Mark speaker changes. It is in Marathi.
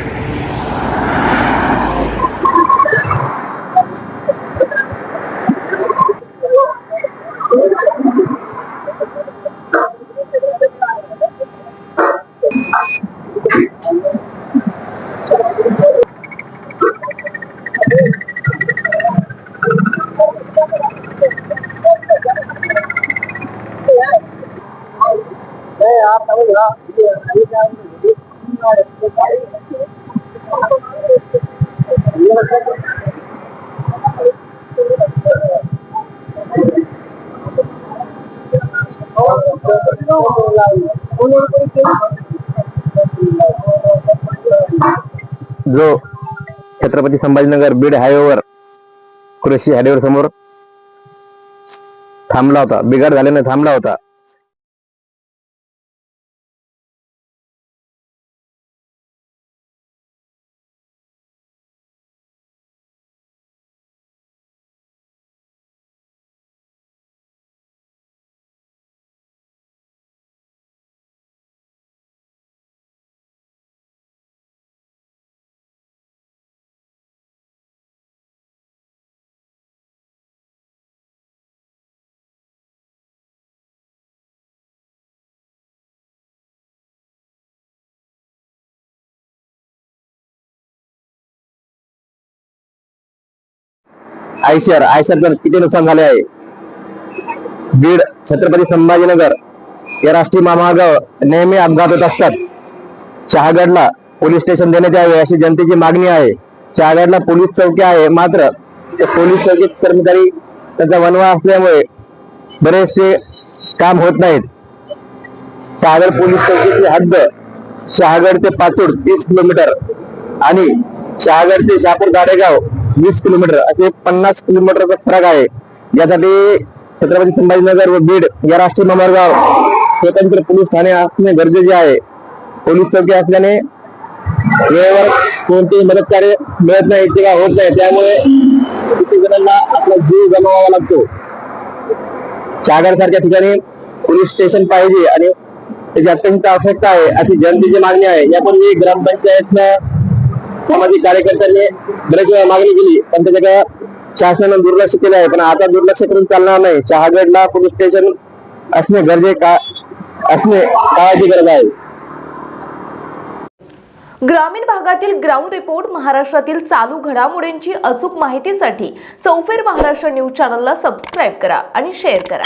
Speaker 1: 上。哎呀，等我一下，一点一点。
Speaker 2: जो छत्रपती संभाजीनगर बीड हायवेवर कृषी हायवेवर समोर थांबला होता बिघाड झाल्याने थांबला होता Eicher Eicher किती नुकसान झाले आहे? बीड छत्रपती संभाजीनगर या राष्ट्रीय महामार्गावर नेहमी अपघात होत असतात. शहागडला पोलीस स्टेशन देण्यात यावे अशी जनतेची मागणी आहे. शहागडला पोलीस चौकी आहे. मात्र पोलीस चौकीत कर्मचारी त्यांचा वनवा असल्यामुळे बरेचसे काम होत नाहीत. शहागड पोलीस चौकीची हद्द शहागड ते पाचूर तीस किलोमीटर आणि शहागड ते शहापूर गाडेगाव वीस किलोमीटर, असे पन्नास किलोमीटरचा फरक आहे. यासाठी छत्रपती संभाजीनगर व बीड या राष्ट्रीय महामार्गावर स्वतंत्र पोलीस ठाणे असणे गरजेचे आहे. पोलीस चौकी असल्याने वेळेवर कोणतेही मदत कार्य मिळत नाही किंवा होत नाही. त्यामुळे जीव गमवावा लागतो. सारख्या ठिकाणी पोलीस स्टेशन त्याची अत्यंत आवश्यकता आहे, अशी जनतेची मागणी आहे. यापूर्वी ग्रामपंचायतनं सामाजिक कार्यकर्त्यांनी बरेच वेळा मागणी केली पण त्याच्याकडे शासनानं दुर्लक्ष केलं आहे. पण आता दुर्लक्ष करून चालणार नाही. शहागडला पोलीस स्टेशन असणे गरजे का असणे काळाची गरज आहे.
Speaker 3: ग्रामीण भागातील ग्राउंड रिपोर्ट महाराष्ट्रातील चालू घडामोडींची अचूक माहितीसाठी चौफेर महाराष्ट्र न्यूज चॅनलला सबस्क्राईब करा आणि शेअर करा.